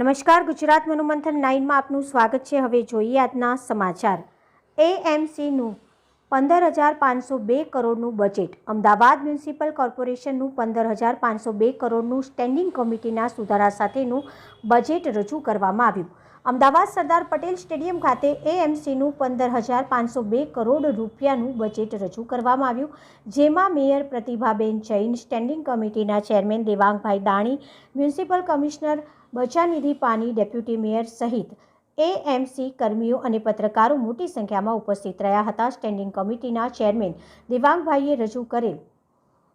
નમસ્કાર, ગુજરાત મનોમંથન નાઇનમાં આપનું સ્વાગત છે. હવે જોઈએ આજના સમાચાર. એએમસીનું પંદર હજાર પાંચસો બે કરોડનું બજેટ. અમદાવાદ મ્યુનિસિપલ કોર્પોરેશનનું પંદર હજાર પાંચસો બે કરોડનું સ્ટેન્ડિંગ કમિટીના સુધારા સાથેનું બજેટ રજૂ કરવામાં આવ્યું. અમદાવાદ સરદાર પટેલ સ્ટેડિયમ ખાતે એએમસીનું પંદર હજાર પાંચસો બે કરોડ રૂપિયાનું બજેટ રજૂ કરવામાં આવ્યું, જેમાં મેયર પ્રતિભાબેન જૈન, સ્ટેન્ડિંગ કમિટીના chairman Devangbhai Dani, municipal commissioner Bachanidhi Pani, deputy mayor સહિત એએમસી કર્મીઓ અને પત્રકારો મોટી સંખ્યામાં ઉપસ્થિત રહ્યા હતા. સ્ટેન્ડિંગ કમિટીના ચેરમેન દેવાંગભાઈએ રજૂ કરેલ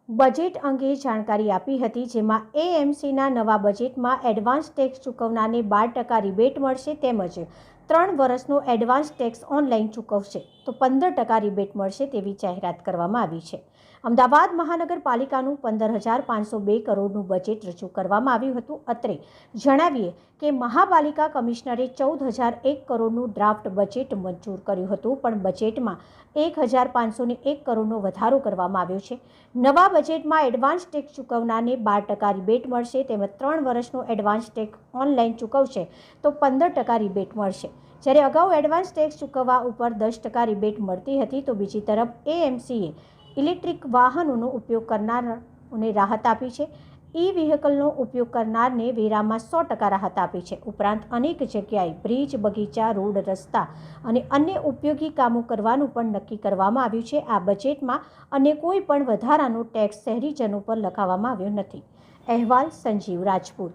બજેટ અંગે જાણકારી આપી હતી, જેમાં એએમસીના નવા બજેટમાં એડવાન્સ ટેક્સ ચૂકવનારને બાર ટકા રિબેટ મળશે તેમજ ત્રણ વર્ષનો એડવાન્સ ટેક્સ ઓનલાઈન ચૂકવશે તો પંદર ટકા રિબેટ મળશે તેવી જાહેરાત કરવામાં આવી છે. અમદાવાદ મહાનગરપાલિકાનું પંદર હજાર પાંચસો બે કરોડનું બજેટ રજૂ કરવામાં આવ્યું હતું. અત્રે જણાવીએ કે મહાપાલિકા કમિશનરે ચૌદ હજાર એક કરોડનું ડ્રાફ્ટ બજેટ મંજૂર કર્યું હતું, પણ બજેટમાં એક હજાર પાંચસો ને એક કરોડનો વધારો કરવામાં આવ્યો છે. નવા બજેટમાં એડવાન્સ ટેક્સ ચૂકવનારને બાર ટકા રિબેટ મળશે, તેમજ ત્રણ વર્ષનો એડવાન્સ ટેક્સ ઓનલાઈન ચૂકવશે તો પંદર ટકા રિબેટ મળશે. જ્યારે અગાઉ એડવાન્સ ટેક્સ ચૂકવવા ઉપર દસ ટકા રિબેટ મળતી હતી, તો બીજી તરફ એએમસીએ ઇલેક્ટ્રિક વાહનોનો ઉપયોગ કરનારને રાહત આપી છે. ઈ વ્હીકલનો ઉપયોગ કરનારને વેરામાં સો ટકા રાહત આપી છે. ઉપરાંત અનેક જગ્યાએ બ્રિજ, બગીચા, રોડ, રસ્તા અને અન્ય ઉપયોગી કામો કરવાનું પણ નક્કી કરવામાં આવ્યું છે. આ બજેટમાં અને કોઈ પણ વધારાનો ટેક્સ શહેરીજનો પર લખાવવામાં આવ્યો નથી. અહેવાલ સંજીવ રાજપૂત.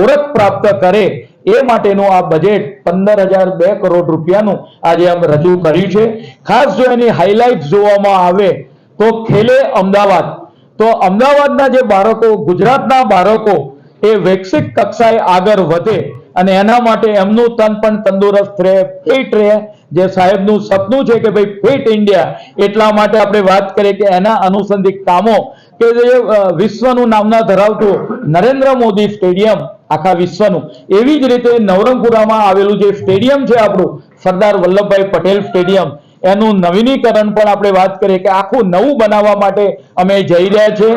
ઓળખ પ્રાપ્ત કરે એ માટેનું આ બજેટ પંદર હજાર બે કરોડ રૂપિયાનું આજે આમ રજૂ કર્યું છે. ખાસ જો એની હાઇલાઇટ જોવામાં આવે તો ખેલે અમદાવાદ. તો અમદાવાદના જે બાળકો, ગુજરાતના બાળકો એ વૈશ્વિક કક્ષાએ આગળ વધે અને એના માટે એમનું તન પણ તંદુરસ્ત રહે ફિટ રહે. જે સાહેબનું સપનું છે કે ભાઈ ફિટ ઇન્ડિયા એટલા માટે આપણે વાત કરીએ કે એના અનુસંધિક કામો કે જે વિશ્વનું નામના ધરાવતું નરેન્દ્ર મોદી સ્ટેડિયમ આખા વિશ્વનું. એવી જ રીતે નવરંગપુરામાં આવેલું જે સ્ટેડિયમ છે આપણું, સરદાર વલ્લભભાઈ પટેલ સ્ટેડિયમ, એનું નવીનીકરણ પણ આપણે વાત કરીએ કે આખું નવું બનાવવા માટે અમે જઈ રહ્યા છીએ.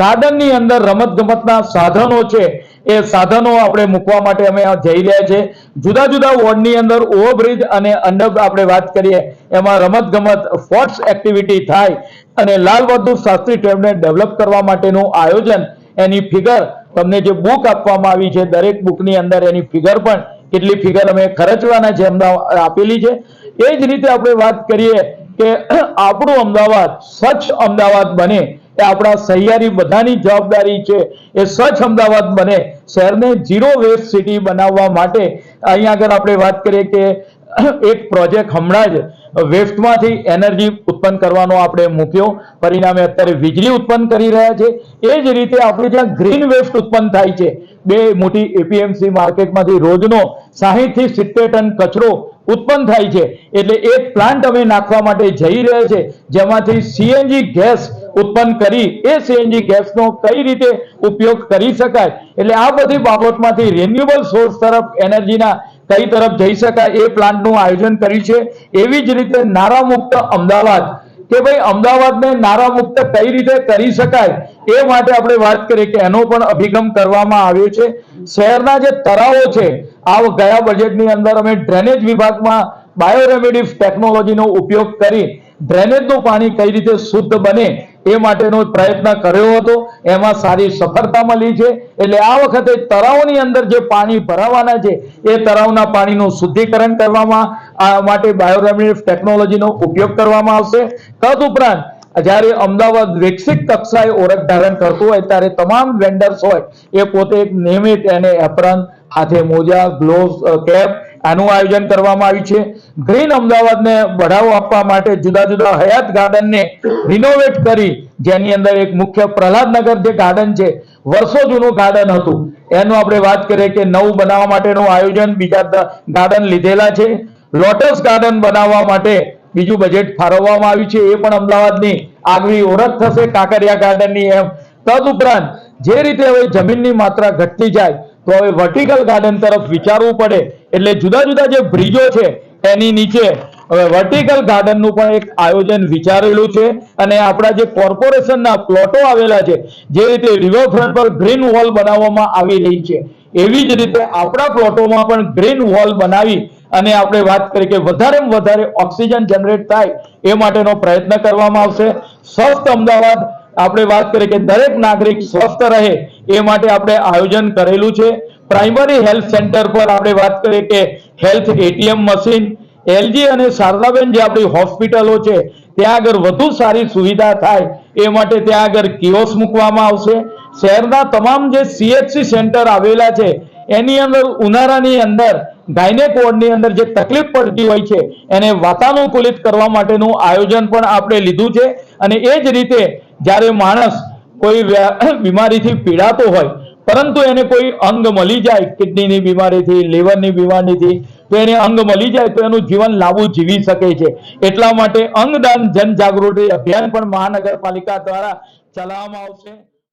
ગાર્ડનની અંદર રમત ગમતના સાધનો છે, એ સાધનો આપણે મૂકવા માટે અમે જઈ રહ્યા છીએ. જુદા જુદા વોર્ડની અંદર ઓવરબ્રિજ અને અંડર આપણે વાત કરીએ, એમાં રમત ગમત સ્પોર્ટ્સ એક્ટિવિટી થાય, અને લાલ બહાદુર શાસ્ત્રી ટેમને ડેવલપ કરવા માટેનું આયોજન, એની ફિગર તમને જે બુક આપવામાં આવી છે, દરેક બુકની અંદર એની ફિગર પણ કેટલી ફિગર અમે ખર્ચવાના છે, અમદાવાદ આપેલી છે. એ જ રીતે આપણે વાત કરીએ કે આપણું અમદાવાદ સ્વચ્છ અમદાવાદ બને એ આપણા સહિયારી બધાની જવાબદારી છે. એ સ્વચ્છ અમદાવાદ બને, શહેરને ઝીરો વેસ્ટ સિટી બનાવવા માટે. અહીંયા આગળ આપણે વાત કરીએ કે એક પ્રોજેક્ટ હમણાં જ વેસ્ટમાંથી એનર્જી ઉત્પન્ન કરવાનો આપણે મૂક્યો. પરિણામે અત્યારે વીજળી ઉત્પન્ન કરી રહ્યા છે. એ જ રીતે આપણે જ્યાં ગ્રીન વેસ્ટ ઉત્પન્ન થાય છે. બે મોટી એપીએમસી માર્કેટમાંથી રોજનો સાહીઠથી સિત્તેર ટન કચરો ઉત્પન્ન થાય છે. એટલે એક પ્લાન્ટ અમે નાખવા માટે જઈ રહ્યા છે. જેમાંથી સીએનજી ગેસ ઉત્પન્ન કરી, એ સીએનજી ગેસનો કઈ રીતે ઉપયોગ કરી શકાય? એટલે આ બધી બાબતમાંથી રિન્યુએબલ સોર્સ તરફ એનર્જીના કઈ તરફ જઈ શકાય એ પ્લાન્ટનું આયોજન કર્યું છે. એવી જ રીતે નારામુક્ત અમદાવાદ, કે ભાઈ અમદાવાદને નારામુક્ત કઈ રીતે કરી શકાય એ માટે આપણે વાત કરીએ કે એનો પણ અભિગમ કરવામાં આવ્યો છે. શહેરના જે તળાવો છે આ ગયા બજેટની અંદર અમે ડ્રેનેજ વિભાગમાં બાયોરેમેડિક્સ ટેકનોલોજીનો ઉપયોગ કરી ડ્રેનેજનું પાણી કઈ રીતે શુદ્ધ બને એ માટેનો પ્રયત્ન કર્યો હતો. એમાં સારી સફળતા મળી છે. એટલે આ વખતે તળાવની અંદર જે પાણી ભરાવાના છે, એ તળાવના પાણીનું શુદ્ધિકરણ કરવામાં આ માટે બાયોરેમેડિક્સ ટેકનોલોજીનો ઉપયોગ કરવામાં આવશે. તદુપરાંત, જ્યારે અમદાવાદ વૈશ્વિક કક્ષાએ ઓળખ ધારણ કરતું હોય, ત્યારે તમામ વેન્ડર્સ હોય, એ પોતે નિયમિત એને એપ્રન હાથે મોજા ગ્લોવ્સ કેપ આનું આયોજન કરવામાં આવ્યું છે. ગ્રીન અમદાવાદને બઢાવો આપવા માટે જુદા જુદા હયાત ગાર્ડનને રિનોવેટ કરી, જેની અંદર એક મુખ્ય પ્રહલાદનગર જે ગાર્ડન છે, વર્ષો જૂનું ગાર્ડન હતું. એનું આપણે વાત કરીએ કે નવું બનાવવા માટેનું આયોજન બીજા ગાર્ડન લીધેલા છે. લોટસ ગાર્ડન બનાવવા માટે બીજું બજેટ ફાળવવામાં આવ્યું છે. એ પણ અમદાવાદની આગવી ઓળખ થશે કાંકરિયા ગાર્ડનની એમ. તદુપરાંત, જે રીતે હવે જમીનની માત્રા ઘટતી જાય, તો હવે વર્ટિકલ ગાર્ડન તરફ વિચારવું પડે. એટલે જુદા જુદા જે બ્રિજો છે, એની નીચે હવે વર્ટિકલ ગાર્ડનનું પણ એક આયોજન વિચારેલું છે અને આપણા જે કોર્પોરેશનના પ્લોટો આવેલા છે, જે રીતે રિવરફ્રન્ટ પર ગ્રીન વોલ બનાવવામાં આવી રહી છે, એવી જ રીતે આપણા પ્લોટોમાં પણ ગ્રીન વોલ બનાવી અને આપણે વાત કરી કે વધારેમાં વધારે ઓક્સિજન જનરેટ થાય એ માટેનો પ્રયત્ન કરવામાં આવશે. સ્વસ્થ અમદાવાદ, આપણે વાત કરીએ કે દરેક નાગરિક સ્વસ્થ રહે એ માટે આપણે આયોજન કરેલું છે. પ્રાઇમરી હેલ્થ સેન્ટર પર આપણે વાત કરીએ કે હેલ્થ એટીએમ મશીન એલજી અને શારદાબેન જે આપણી હોસ્પિટલો છે, ત્યાં આગળ વધુ સારી સુવિધા થાય, એ માટે ત્યાં આગળ કિયોસ મૂકવામાં આવશે. શહેરના તમામ જે સીએચસી સેન્ટર આવેલા છે, એની અંદર ઉનાળાની અંદર, ગાયનેક વોર્ડની અંદર જે તકલીફ પડતી હોય છે, એને વાતાનુકૂલિત કરવા માટેનું આયોજન પણ આપણે લીધું છે. અને એ જ રીતે જ્યારે માણસ કોઈ બીમારીથી પીડાતો હોય પરંતુ એને કોઈ અંગ મળી જાય, કિડનીની બીમારીથી, લીવરની બીમારીથી, તો એને અંગ મળી જાય તો એનું જીવન લાંબુ જીવી શકે છે. એટલા માટે અંગદાન જનજાગૃતિ અભિયાન પણ મહાનગરપાલિકા દ્વારા ચલાવવામાં આવશે.